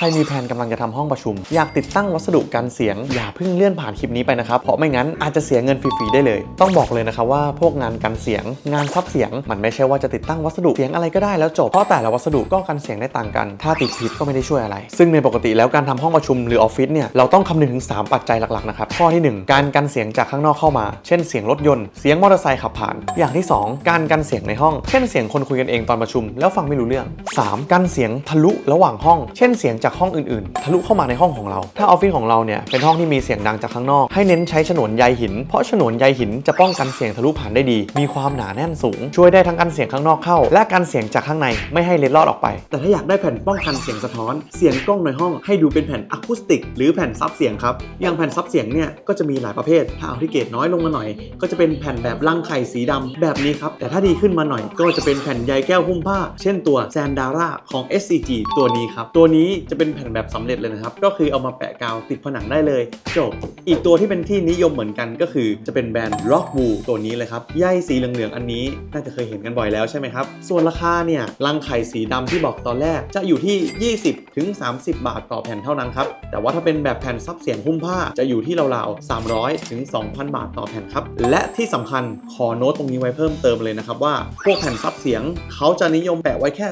ใครมีแผนกำลังจะทำห้องประชุม อยากติดตั้งวัสดุกันเสียง อย่าเพิ่งเลื่อนผ่านคลิปนี้ไปนะครับ เพราะไม่งั้นอาจจะเสียเงินฟรีๆได้เลย ต้องบอกเลยนะครับว่าพวกงานกันเสียง งานซับเสียง มันไม่ใช่ว่าจะติดตั้งวัสดุเสียงอะไรก็ได้แล้วจบ เพราะแต่ละวัสดุก็กันเสียงได้ต่างกัน ถ้าติดผิดก็ไม่ได้ช่วยอะไร ซึ่งในปกติแล้วการทำห้องประชุมหรือออฟฟิศเนี่ยเราต้องคำนึงถึง 3 ปัจจัยหลักๆนะครับข้อที่ 1 การกันเสียงจากข้างนอกเข้ามา เช่นเสียงรถยนต์เสียงมอเตอร์ไซค์ขับผ่าน อย่างที่ 2 การกันเสียงในห้อง เช่นเสียงคนคุยกันเองตอนประชุม แล้วฟังไม่รู้เรื่อง 3. กันเสียงทะลุระหว่างห้อง เช่นเสียงจากห้องอื่นๆ ทะลุเข้ามาในห้องของเรา ถ้าออฟฟิศของเราเนี่ยเป็นห้องที่มีเสียงดังจากข้างนอก ให้เน้นใช้ฉนวนใยหิน เพราะฉนวนใยหินจะป้องกันเสียงทะลุผ่านได้ดี มีความหนาแน่นสูง ช่วยได้ทั้งกันเสียงข้างนอกเข้า และกันเสียงจากข้างในไม่ให้เล็ดลอดออกไป แต่ถ้าอยากได้แผ่นป้องกันเสียงสะท้อน เสียงกล้องในห้องให้ดูเป็นแผ่นอะคูสติก หรือแผ่นซับเสียงครับ อย่างแผ่นซับเสียงเนี่ยก็จะมีหลายประเภท ถ้าเอาที่เกรดน้อยลงมาหน่อย ก็จะเป็นแผ่นแบบรังไข่สีดำแบบนี้ครับ แต่ถ้าดีขึ้นมาหน่อย ก็จะเป็นแผ่นใยแก้วหุ้มผ้า เช่นตัวแซนดาร่าของ SCG ตัวนี้ครับ ตัวนี้จะเป็นแผ่นแบบสำเร็จเลยนะครับ ก็คือเอามาแปะกาวติดผนังได้เลยจบ อีกตัวที่เป็นที่นิยมเหมือนกันก็คือจะเป็นแบรนด์ Rockwool ตัวนี้เลยครับใยสีเหลืองๆอันนี้น่าจะเคยเห็นกันบ่อยแล้วใช่ไหมครับ ส่วนราคาเนี่ยรังไข่สีดำที่บอกตอนแรก จะอยู่ที่ 20ถึง30 บาทต่อแผ่นเท่านั้นครับ แต่ว่าถ้าเป็นแบบแผ่นซับเสียงหุ้มผ้าจะอยู่ที่ราวๆ300ถึง2,000 บาทต่อแผ่นครับ และที่สำคัญขอโน้ตตรงนี้ไว้เพิ่มเติมเลยนะครับว่าพวกแผ่นซับเสียงเขาจะนิยมแปะไว้แค่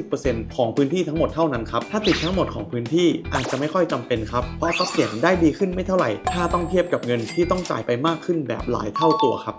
30%ของพื้นที่ทั้งหมดเท่านั้นครับถ้าติดทั้งหมดของพื้นที่อาจจะไม่ค่อยจำเป็นครับ เพราะซับเสียงได้ดีขึ้นไม่เท่าไหร่ ถ้าต้องเทียบกับเงินที่ต้องจ่ายไปมากขึ้นแบบหลายเท่าตัวครับ